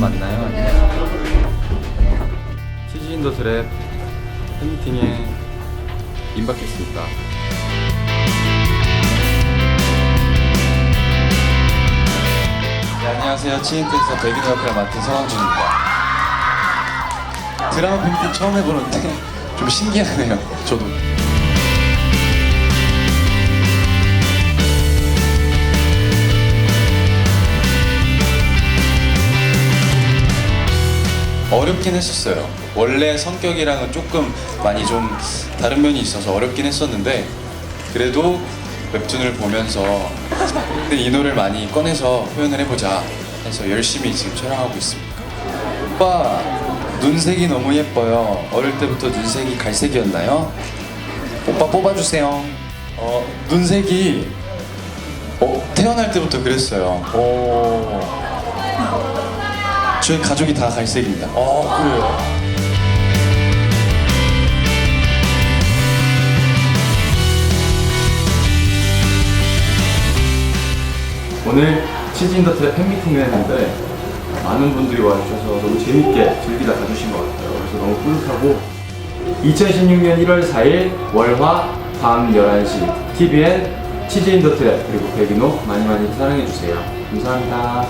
맞나요? 아니면 치즈인더 드랩 팬미팅에 임박했습니다. 네, 안녕하세요. 치인댄서 백인 역할을 맡은 서광준입니다. 드라마 팬미팅 처음 해보는데 좀 신기하네요. 저도. 어렵긴 했었어요. 원래 성격이랑은 조금 많이 좀 다른 면이 있어서 어렵긴 했었는데 그래도 웹툰을 보면서 근데 이 노래를 많이 꺼내서 표현을 해보자 해서 열심히 지금 촬영하고 있습니다. 오빠 눈색이 너무 예뻐요. 어릴 때부터 눈색이 갈색이었나요? 오빠 뽑아주세요. 어 눈색이 어, 태어날 때부터 그랬어요. 오. 저희 가족이 다 갈색입니다. 아 그래요? 오늘 치즈인더 트랩 팬미팅을 했는데 많은 분들이 와주셔서 너무 재밌게 즐기다 가주신 것 같아요. 그래서 너무 뿌듯하고 2016년 1월 4일 월화 밤 11시 TVN 치즈인더 트랩 그리고 백인호 많이 많이 사랑해주세요. 감사합니다.